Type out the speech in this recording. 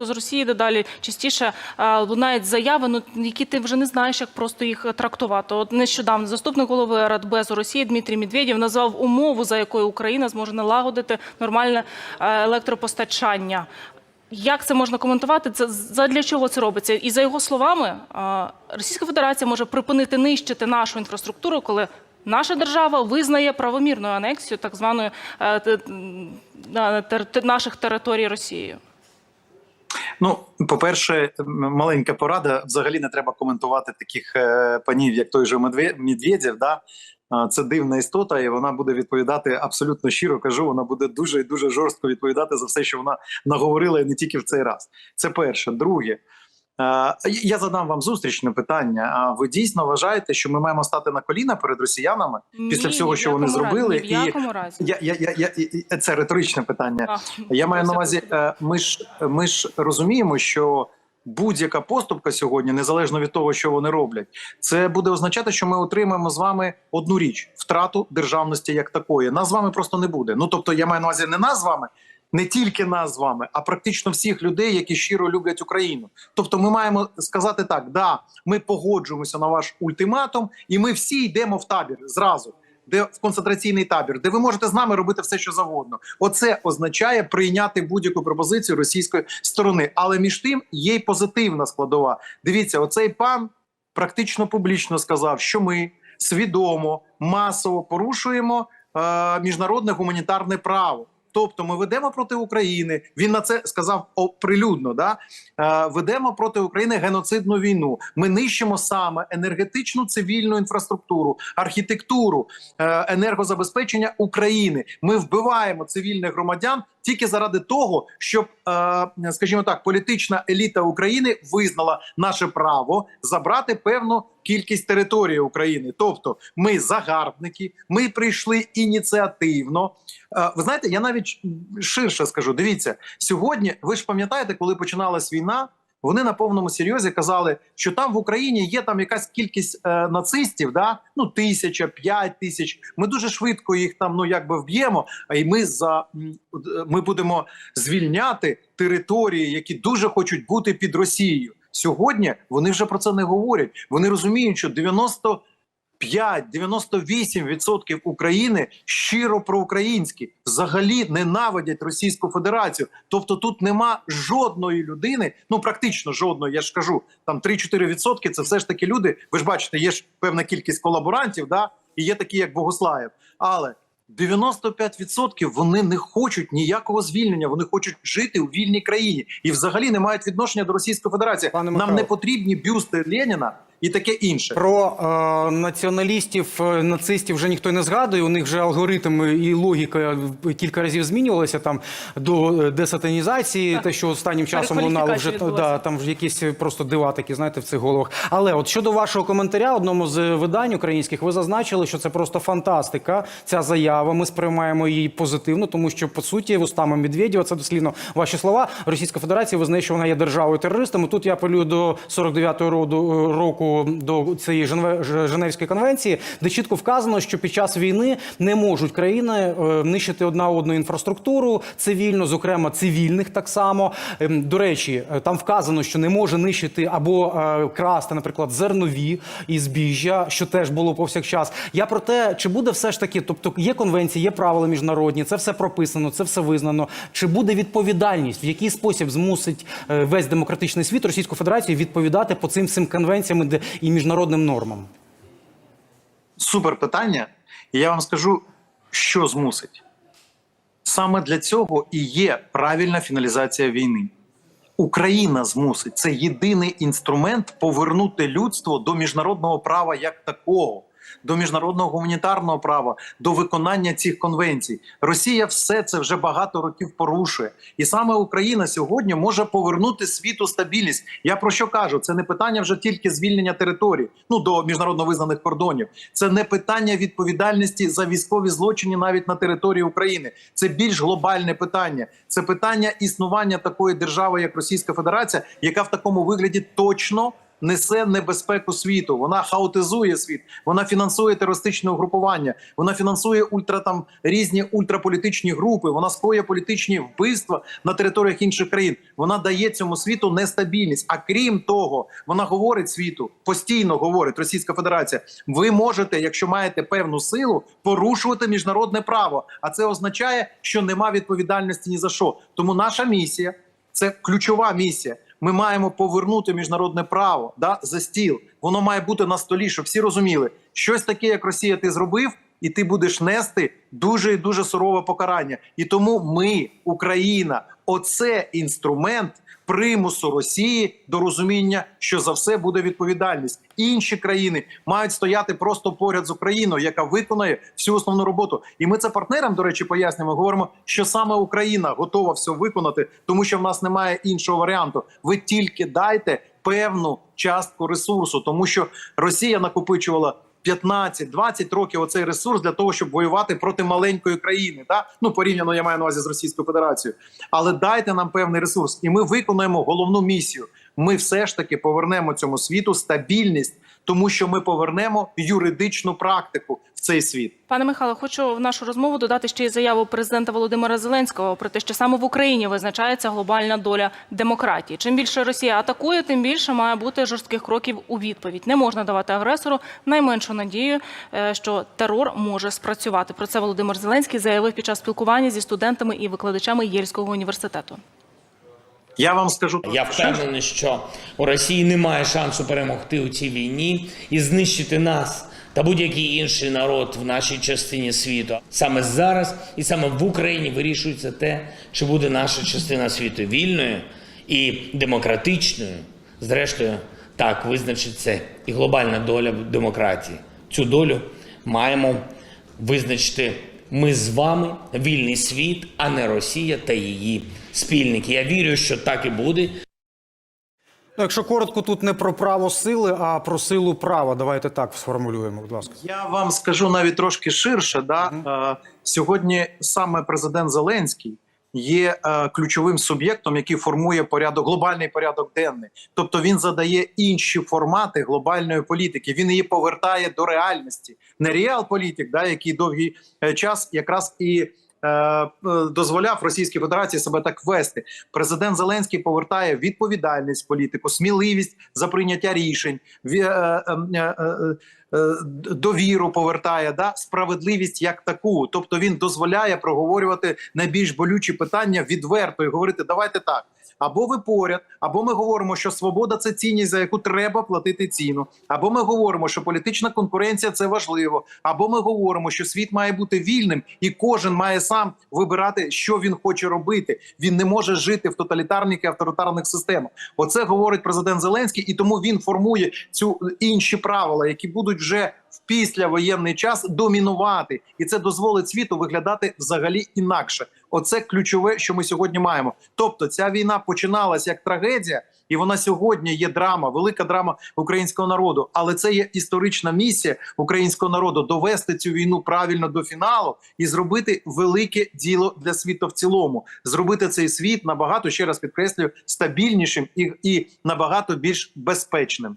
з Росії дедалі частіше е, лунають заяви, ну які ти вже не знаєш, як просто їх трактувати. От нещодавно заступник голови Радбезу Росії Дмитрій Медведєв назвав умову, за якою Україна зможе налагодити нормальне е, електропостачання. Як це можна коментувати? Це задля чого це робиться? І за його словами, е, Російська Федерація може припинити нищити нашу інфраструктуру, коли наша держава визнає правомірною анексію так званої наших територій Росією. Ну, по-перше, маленька порада. Взагалі не треба коментувати таких е, панів, як той же Медведєв. Да? Це дивна істота, і вона буде відповідати абсолютно щиро. Кажу, вона буде дуже і дуже жорстко відповідати за все, що вона наговорила, і не тільки в цей раз. Це перше. Друге, я задам вам зустрічне питання. А ви дійсно вважаєте, що ми маємо стати на коліна перед росіянами? Після всього, ні що вони якому разі, зробили, ні в і- якому разі. Я, я, я, я, і- це риторичне питання. А, Я маю на увазі, е, ми ж ми ж розуміємо, що будь-яка поступка сьогодні, незалежно від того, що вони роблять, це буде означати, що ми отримаємо з вами одну річ втрату державності як такої. Нас з вами просто не буде. Ну тобто, я маю на увазі не нас з вами. Не тільки нас з вами, а практично всіх людей, які щиро люблять Україну. Тобто, ми маємо сказати так: да, ми погоджуємося на ваш ультиматум, і ми всі йдемо в табір зразу де в концентраційний табір, де ви можете з нами робити все, що завгодно. Оце означає прийняти будь-яку пропозицію російської сторони. Але між тим є й позитивна складова. Дивіться, оцей пан практично публічно сказав, що ми свідомо масово порушуємо е, міжнародне гуманітарне право. Тобто ми ведемо проти України. Він на це сказав оприлюдно. Да? Е, ведемо проти України геноцидну війну. Ми нищимо саме енергетичну цивільну інфраструктуру, архітектуру, е, енергозабезпечення України. Ми вбиваємо цивільних громадян тільки заради того, щоб, е, скажімо так, політична еліта України визнала наше право забрати певну кількість території України. Тобто, ми загарбники, ми прийшли ініціативно. Е, Ви знаєте, я навіть ширше скажу. Дивіться, сьогодні ви ж пам'ятаєте, коли починалась війна. Вони на повному серйозі казали, що там в Україні є там якась кількість е, нацистів, да ну тисяча, п'ять тисяч. Ми дуже швидко їх там ну якби вб'ємо. А й ми за е, ми будемо звільняти території, які дуже хочуть бути під Росією. Сьогодні вони вже про це не говорять. Вони розуміють, що 90 5-98% України щиро проукраїнські, взагалі ненавидять Російську Федерацію. Тобто тут нема жодної людини, ну практично жодної. Я ж кажу, там 3-4% це все ж таки люди. Ви ж бачите, є ж певна кількість колаборантів, да, і є такі, як Богослаєв. Але 95% вони не хочуть ніякого звільнення. Вони хочуть жити у вільній країні і взагалі не мають відношення до Російської Федерації. Пане Нам Михайло. не потрібні бюсти Леніна і таке інше. Про е, націоналістів, е, нацистів вже ніхто не згадує. У них вже алгоритми і логіка кілька разів змінювалися там до е, десатанізації, Так. те, що останнім часом лунало вже да, там вже якісь просто дива такі, знаєте, в цих головах. Але от щодо вашого коментаря, одному з видань українських, ви зазначили, що це просто фантастика. Ця заява. Ми сприймаємо її позитивно, тому що по суті, вустами Медведєва, це дослідно ваші слова. Російська Федерація визнає, що вона є державою терористом. Тут я апелюю до 49-го роду- до цієї Женевської конвенції, де чітко вказано, що під час війни не можуть країни е, нищити одна одну інфраструктуру цивільну, зокрема цивільних так само. Ем, До речі, е, там вказано, що не може нищити або е, красти, наприклад, зернові і збіжжя, що теж було повсякчас. Я про те, чи буде все ж таки, тобто є конвенції, є правила міжнародні, це все прописано, це все визнано. Чи буде відповідальність, в який спосіб змусить весь демократичний світ Російську Федерацію відповідати по цим всім конвенціям і де- і міжнародним нормам? Супер питання. І я вам скажу, що змусить. Саме для цього і є правильна фіналізація війни. Україна змусить це єдиний інструмент повернути людство до міжнародного права як такого, до міжнародного гуманітарного права, до виконання цих конвенцій. Росія все це вже багато років порушує, і саме Україна сьогодні може повернути світу стабільність. Я про що кажу? Це не питання вже тільки звільнення території, ну до міжнародно визнаних кордонів. Це не питання відповідальності за військові злочини навіть на території України. Це більш глобальне питання. Це питання існування такої держави, як Російська Федерація, яка в такому вигляді точно несе небезпеку світу. Вона хаотизує світ, вона фінансує терористичне угрупування, вона фінансує ультра там різні ультраполітичні групи. Вона скоює політичні вбивства на територіях інших країн. Вона дає цьому світу нестабільність. А крім того, вона говорить світу постійно говорить Російська Федерація. Ви можете, якщо маєте певну силу, порушувати міжнародне право. А це означає, що нема відповідальності ні за що. Тому наша місія це ключова місія. Ми маємо повернути міжнародне право да, за стіл. Воно має бути на столі, щоб всі розуміли, щось таке, як Росія, ти зробив, і ти будеш нести дуже і дуже сурове покарання. І тому ми, Україна, оце інструмент примусу Росії до розуміння, що за все буде відповідальність. Інші країни мають стояти просто поряд з Україною, яка виконує всю основну роботу. І ми це партнерам, до речі, пояснюємо. Говоримо, що саме Україна готова все виконати, тому що в нас немає іншого варіанту. Ви тільки дайте певну частку ресурсу, тому що Росія накопичувала. 15-20 років оцей ресурс для того, щоб воювати проти маленької країни, да? ну порівняно я маю на увазі з Російською Федерацією. Але дайте нам певний ресурс, і ми виконуємо головну місію. Ми все ж таки повернемо цьому світу стабільність, тому що ми повернемо юридичну практику в цей світ. Пане Михайло, хочу в нашу розмову додати ще й заяву президента Володимира Зеленського про те, що саме в Україні визначається глобальна доля демократії. Чим більше Росія атакує, тим більше має бути жорстких кроків у відповідь. Не можна давати агресору найменшу надію, е, що терор може спрацювати. Про це Володимир Зеленський заявив під час спілкування зі студентами і викладачами Єльського університету. Я вам скажу Я впевнений, що у Росії немає шансу перемогти у цій війні і знищити нас та будь-який інший народ в нашій частині світу. Саме зараз і саме в Україні вирішується те, чи буде наша частина світу вільною і демократичною. Зрештою, так визначиться і глобальна доля демократії. Цю долю маємо визначити ми з вами, вільний світ, а не Росія та її спільники. Я вірю, що так і буде. Ну, якщо коротко, тут не про право сили, а про силу права. Давайте так сформулюємо, будь ласка. Я вам скажу навіть трошки ширше. Да? Е, сьогодні саме президент Зеленський є е, ключовим суб'єктом, який формує порядок, глобальний порядок денний. Тобто він задає інші формати глобальної політики. Він її повертає до реальності. Не реал-політик, да, який довгий е, час якраз і. Е, е, Дозволяв Російській Федерації себе так вести. Президент Зеленський повертає відповідальність політику, сміливість за прийняття рішень, е, довіру повертає, да справедливість як таку. Тобто він дозволяє проговорювати найбільш болючі питання відверто і говорити: давайте так. Або ви поряд, або ми говоримо, що свобода це цінність, за яку треба платити ціну. Або ми говоримо, що політична конкуренція це важливо, або ми говоримо, що світ має бути вільним, і кожен має сам вибирати, що він хоче робити. Він не може жити в тоталітарних і авторитарних системах. Оце говорить президент Зеленський, і тому він формує цю інші правила, які будуть вже в післявоєнний час домінувати, і це дозволить світу виглядати взагалі інакше. Оце ключове, що ми сьогодні маємо. Тобто, ця війна починалась як трагедія, і вона сьогодні є драма, велика драма українського народу. Але це є історична місія українського народу довести цю війну правильно до фіналу і зробити велике діло для світу в цілому, зробити цей світ набагато ще раз підкреслюю стабільнішим і, і набагато більш безпечним.